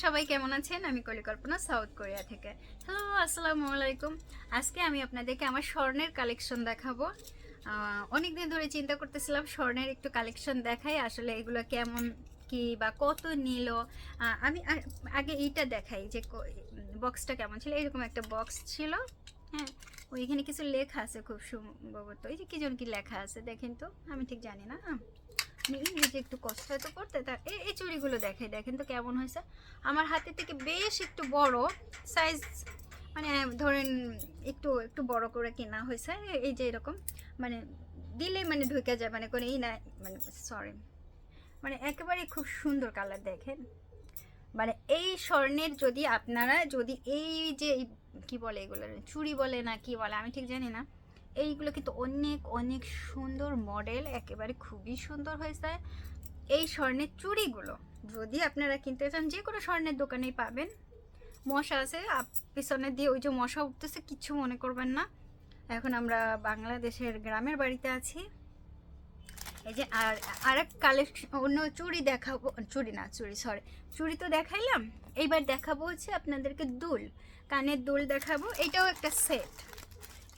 সবাই কেমন আছেন? আমি কলিকল্পনা, সাউথ কোরিয়া থেকে। হ্যালো আসসালামু আলাইকুম। আজকে আমি আপনাদেরকে আমার স্বর্ণের কালেকশন দেখাবো। অনেক দিন ধরে চিন্তা করতেছিলাম স্বর্ণের একটু কালেকশন দেখাই, আসলে এগুলো কেমন, কি বা কত নিল। আমি আগে এইটা দেখাই যে বক্সটা কেমন ছিল। এরকম একটা বক্স ছিল। হ্যাঁ ওইখানে কিছু লেখা আছে খুব সম্ভবত। এই যে কি যেন কি লেখা আছে, দেখেন তো। আমি ঠিক জানি না মানে ইংরেজি একটু কষ্ট হয়তো করতে। তা এই এই চুড়িগুলো দেখাই, দেখেন তো কেমন হয়েছে। আমার হাতে থেকে বেশ একটু বড় সাইজ মানে ধরেন একটু একটু বড় করে কেনা হয়েছে। এই যে এরকম মানে দিলে মানে ঢুকে যায় মানে কোনো ই না মানে সরি মানে একেবারে খুব সুন্দর কালার দেখেন। মানে এই স্বর্ণের যদি আপনারা যদি এই যে এই কি বলে এগুলো, চুড়ি বলে না কি বলে, আমি ঠিক জানি না। এইগুলো কিন্তু অনেক অনেক সুন্দর মডেল একেবারে খুবই সুন্দর হয়েছে। এই স্বর্ণের চুড়িগুলো, যদি আপনারা কিনতে চান, যে কোনো স্বর্ণের দোকানেই পাবেন। মশা আছে পিছনে দিয়ে ওই যে মশা উঠতেছে কিচ্ছু মনে করবেন না। এখন আমরা বাংলাদেশের গ্রামের বাড়িতে আছি। এই যে আর আর এক কালেকশন অন্য চুড়ি দেখাবো, চুড়ি না, চুড়ি সরি চুড়ি তো দেখাইলাম। এইবার দেখাবো হচ্ছে আপনাদেরকে দুল, কানের দুল দেখাবো। এটাও একটা সেট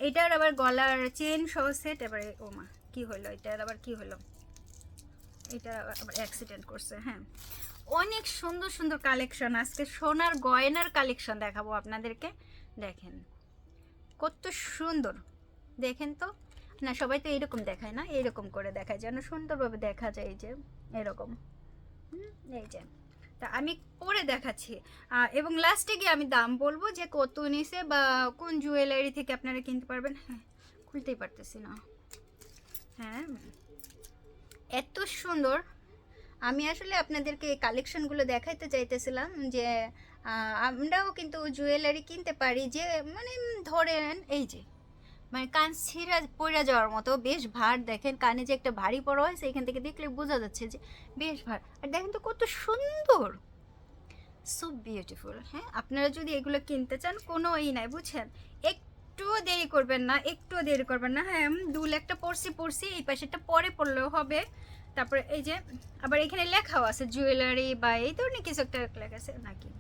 এটার আবার গলার চেন সহ সেট এবারে ও মা, কি হলো এটার আবার কি হলো এটা আবার অ্যাক্সিডেন্ট করছে হ্যাঁ। অনেক সুন্দর সুন্দর কালেকশন আজকে সোনার গয়নার কালেকশন দেখাবো আপনাদেরকে। দেখেন, কত সুন্দর। দেখেন তো? না, সবাই তো এরকম দেখায় না? এরকম করে দেখায়, যেন সুন্দরভাবে দেখা যায় যে, এরকম। এই যে। তা আমি পরে দেখাচ্ছি। এবং লাস্টে গিয়ে আমি দাম বলব যে কত নিছে বা কোন জুয়েলারি থেকে আপনারা কিনতে পারবেন? হ্যাঁ খুলতেই পারতেছি না। হ্যাঁ এত সুন্দর। আমি আসলে আপনাদেরকে কালেকশনগুলো দেখাইতে চাইতেছিলাম যে আমরাও কিন্তু জুয়েলারি কিনতে পারি যে মানে ধরেন এই যে মানে কান ছিঁড়া পড়ে যাওয়ার মতো, বেশ ভার দেখেন, কানে যে একটা ভারী পড়া হয়েছে এখান থেকে দেখলে বোঝা যাচ্ছে যে বেশ ভার। আর দেখেন তো কত সুন্দর! সো বিউটিফুল হ্যাঁ? আপনারা যদি এগুলো কিনতে চান, কোনো ই নাই, বুঝছেন? একটুও দেরি করবেন না, একটুও দেরি করবেন না হ্যাঁ দু লাখটা পড়ছি পড়ছি এই পাশেটা পরে পড়লেও হবে। তারপরে এই যে, আবার এখানে লেখাও আছে জুয়েলারি বা এই ধরনের কিছু একটা লেখা আছে, নাকি?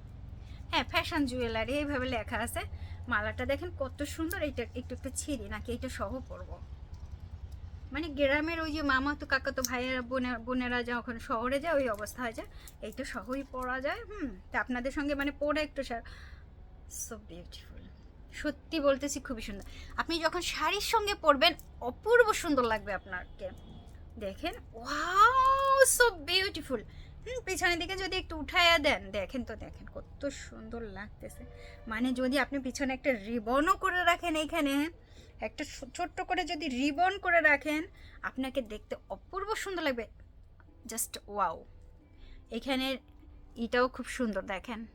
হ্যাঁ ফ্যাশন জুয়েলারি এইভাবে লেখা আছে। মালাটা দেখেন কত সুন্দর, এইটা একটু একটু ছিঁড়ি নাকি এইটা সহ পরবো। মানে গ্রামের ওই যে মামা তো কাকা তো ভাইয়েরা বোনের বোনেরা যখন শহরে যায়, ওই অবস্থা হয়ে যায় এইটা সহই পরা যায়, হুম। তা আপনাদের সঙ্গে মানে পরে একটু সো বিউটিফুল সত্যি বলতেছি খুবই সুন্দর। আপনি যখন শাড়ির সঙ্গে পরবেন, অপূর্ব সুন্দর লাগবে আপনাকে। দেখেন ওয়াও সো বিউটিফুল পিছনের দিকে যদি একটু উঠাইয়া দেন, দেখেন তো, দেখেন কত সুন্দর লাগতেছে। মানে যদি আপনি পিছনে একটা রিবনও করে রাখেন এইখানে, একটা ছোট্ট করে যদি রিবন করে রাখেন, আপনাকে দেখতে অপূর্ব সুন্দর লাগবে। Just wow. এখানে এটাও খুব সুন্দর, দেখেন।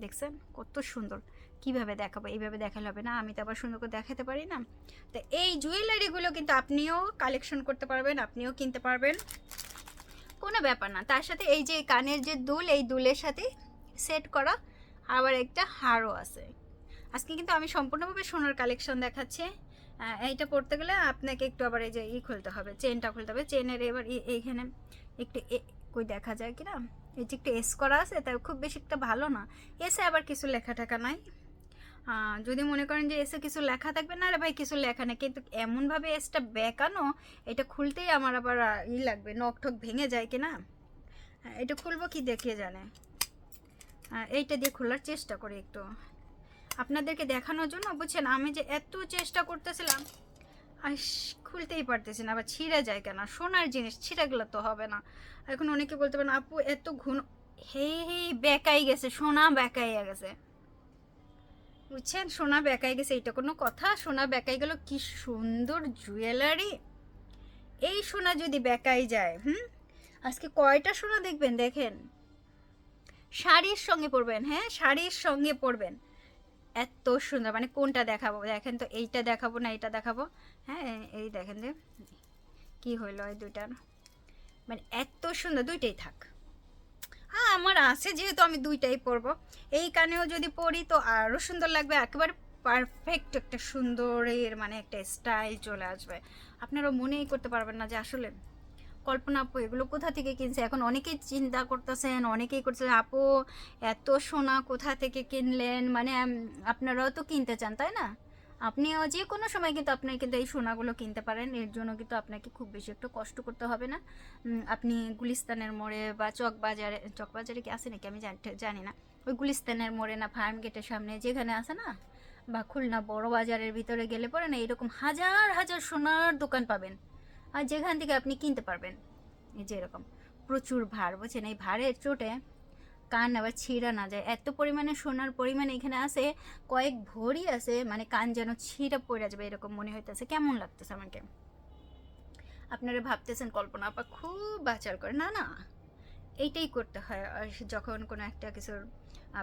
দেখছেন? কত সুন্দর। কীভাবে দেখাবো? এইভাবে দেখালে হবে না? আমি তো আবার সুন্দর করে দেখাতে পারি না? তো এই জুয়েলারিগুলো কিন্তু আপনিও কালেকশন করতে পারবেন, আপনিও কিনতে পারবেন। কোনো ব্যাপার না। তার সাথে এই যে কানের যে দুল, এই দুলের সাথে সেট করা আবার একটা হারও আছে। আজকে কিন্তু আমি সম্পূর্ণভাবে সোনার কালেকশন দেখাচ্ছি। এইটা পড়তে গেলে আপনাকে একটু আবার এই যে ই খুলতে হবে চেনটা খুলতে হবে। চেনের এবার এইখানে একটু কই দেখা যায় কি না এই যে একটু এস করা আছে তাই খুব বেশি একটা ভালো না। এসে আবার কিছু লেখা টাকা নাই। যদি মনে করেন যে এসে কিছু লেখা থাকবে না রে ভাই কিছু লেখা নেই। কিন্তু এমনভাবে এসটা বেঁকানো এটা খুলতেই আমার আবার ই লাগবে নখ ঠক ভেঙে যায় কি না হ্যাঁ, এটা খুলবো কি দেখিয়ে জানে? এইটা দিয়ে খোলার চেষ্টা করি একটু। আপনাদেরকে দেখানোর জন্য বুঝছেন আমি যে এত চেষ্টা করতেছিলাম আর খুলতেই পারতেছি না আবার ছিঁড়ে যায় কেন? সোনার জিনিস ছিঁড়ে গেলে তো হবে না। এখন অনেকে বলতে পারেন আপু এত ঘন হে হে বেকাই গেছে সোনা বেকাইয়া গেছে। বুঝছেন? সোনা বেকাই গেছে, এইটা কোনো কথা। সোনা বেকাই গেল, কি সুন্দর জুয়েলারি। এই সোনা যদি বেকাই যায়, হুম? আজকে কয়টা সোনা দেখবেন, দেখেন? শাড়ির সঙ্গে পরবেন হ্যাঁ? শাড়ির সঙ্গে পরবেন। এত সুন্দর মানে কোনটা দেখাবো? দেখেন তো, এইটা দেখাবো না, এইটা দেখাবো? হ্যাঁ এই দেখেন যে, কি হইল এই দুইটার? মানে এত সুন্দর, দুইটাই থাক। হ্যাঁ আমার আছে, যেহেতু আমি দুইটাই পরবো। এই কানেও যদি পরি তো আরও সুন্দর লাগবে, একেবারে পারফেক্ট একটা সুন্দরের মানে একটা স্টাইল চলে আসবে। আপনারা মনেই করতে পারবেন না যে আসলে কল্পনা আপু এগুলো কোথা থেকে কিনছে? এখন অনেকেই চিন্তা করতেছেন, অনেকেই করছে, আপু, এত সোনা কোথা থেকে কিনলেন? মানে আপনারাও তো কিনতে চান, তাই না? আপনিও যে কোনো সময় কিন্তু আপনি কিন্তু এই সোনাগুলো কিনতে পারেন, এর জন্য কিন্তু আপনাকে খুব বেশি একটু কষ্ট করতে হবে না। আপনি গুলিস্তানের মোড়ে বা চক বাজারে চক বাজারে কি আছে নাকি? আমি জানি না। ওই গুলিস্তানের মোড়ে না, ফার্ম গেটের সামনে যেখানে আছে না, বা খুলনা বড় বাজারের ভিতরে গেলে পরে না এরকম হাজার হাজার সোনার দোকান পাবেন। আর যেখান থেকে আপনি কিনতে পারবেন। এই যে এরকম প্রচুর ভার, বুঝছেন? এই ভারের চোটে কান আবার ছিঁড়া না যায়। এত পরিমাণে সোনার পরিমাণ এখানে আছে, কয়েক ভরি আছে মানে কান যেন ছিঁড়া পড়ে যাবে এরকম মনে হইতেছে। কেমন লাগতেছে আমাকে? আপনারা ভাবতেছেন কল্পনা আপা খুব বাচার করে। না না, এইটাই করতে হয়। আর যখন কোনো একটা কিছুর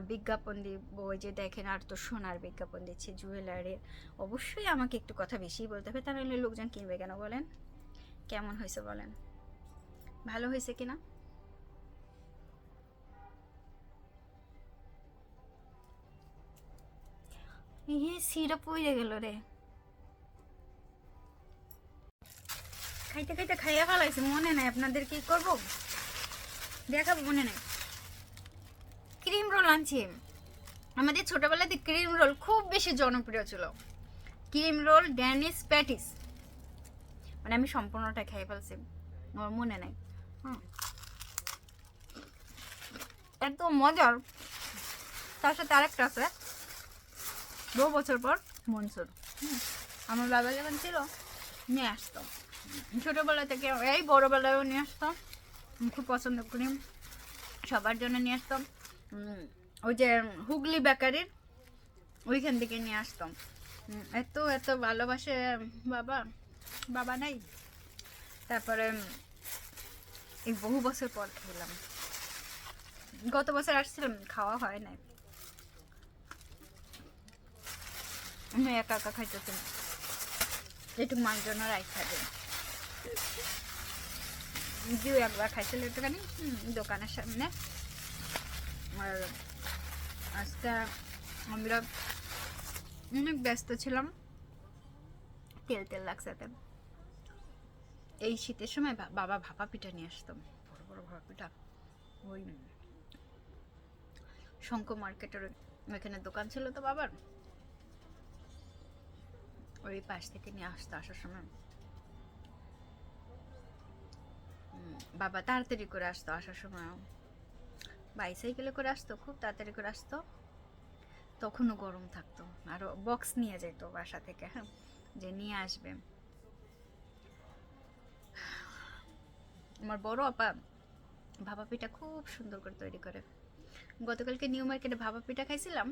বিজ্ঞাপন দিব যে দেখেন আর তো সোনার বিজ্ঞাপন দিচ্ছে জুয়েলারির অবশ্যই আমাকে একটু কথা বেশি বলতে হবে তাহলে লোকজন কিনবে কেন বলেন? কেমন হয়েছে বলেন? ভালো হয়েছে কিনা? গেল রে। খাইতে খাইতে খাইয়া ফেলাইছি, মনে নাই আপনাদের কি করব? দেখাবো, মনে নাই। ক্রিম রোল আনছি। আমাদের ছোটবেলাতে ক্রিম রোল খুব বেশি জনপ্রিয় ছিল। Cream roll Danish patties. মানে আমি সম্পূর্ণটা খেয়ে ফেলছি। আমার মনে নাই। এত মজার। তার সাথে আরেকটা আছে। দু বছর পর মনসুর। আমার বাবা যখন ছিল, নিয়ে আসতো ছোটোবেলা থেকে এই বড়োবেলায়ও নিয়ে আসতাম। খুব পছন্দ করি। সবার জন্য নিয়ে আসতাম। ওই যে হুগলি বেকারির ওইখান থেকে নিয়ে আসতাম। এত এত ভালোবাসে বাবা বাবা নাই। তারপরে এই বহু বছর পর খেলাম। গত বছর আসছিলাম, খাওয়া হয় নাই। আমি একা একা খাইতেছি না। একটু মার জন্য রাইস খাবে জিও একবার খাইছিল একটুখানি দোকানের সামনে। আর আজকে আমরা অনেক ব্যস্ত ছিলাম। তেল তেল লাগছে এই শীতের সময় বাবা ভাপা পিঠা নিয়ে আসতাম বড় বড় ভাপা পিঠা। ওই শঙ্খ মার্কেটের ওইখানে দোকান ছিল তো বাবার। ওই পাশ থেকে নিয়ে আসতো আসার সময়। বাবা তাড়াতাড়ি করে আসতো আসার সময়। বাইসাইকেলে করে আসতো, খুব তাড়াতাড়ি করে আসতো। তখনও গরম থাকতো। আরও বক্স নিয়ে যেত বাসা থেকে হ্যাঁ যে নিয়ে আসবে। আমার বড় আপা ভাপা পিঠা খুব সুন্দর করে তৈরি করে। গতকালকে নিউ মার্কেটে ভাপা পিঠা খাইছিলাম,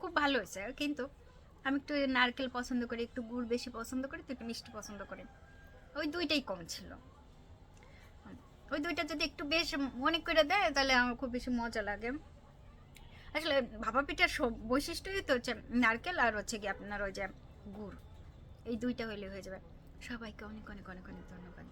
খুব ভালো হয়েছে, কিন্তু আমি একটু নারকেল পছন্দ করি, একটু গুড় বেশি পছন্দ করি, তো একটু মিষ্টি পছন্দ করি। ওই দুইটাই কম ছিল। ওই দুইটা যদি একটু বেশ মনে করে দেয়, তাহলে আমার খুব বেশি মজা লাগে। আসলে ভাপা পিঠার বৈশিষ্ট্যই তো হচ্ছে নারকেল আর হচ্ছে কি আপনার ওই যে গুড়। এই দুইটা হইলে হয়ে যাবে। সবাইকে অনেক অনেক অনেক অনেক ধন্যবাদ।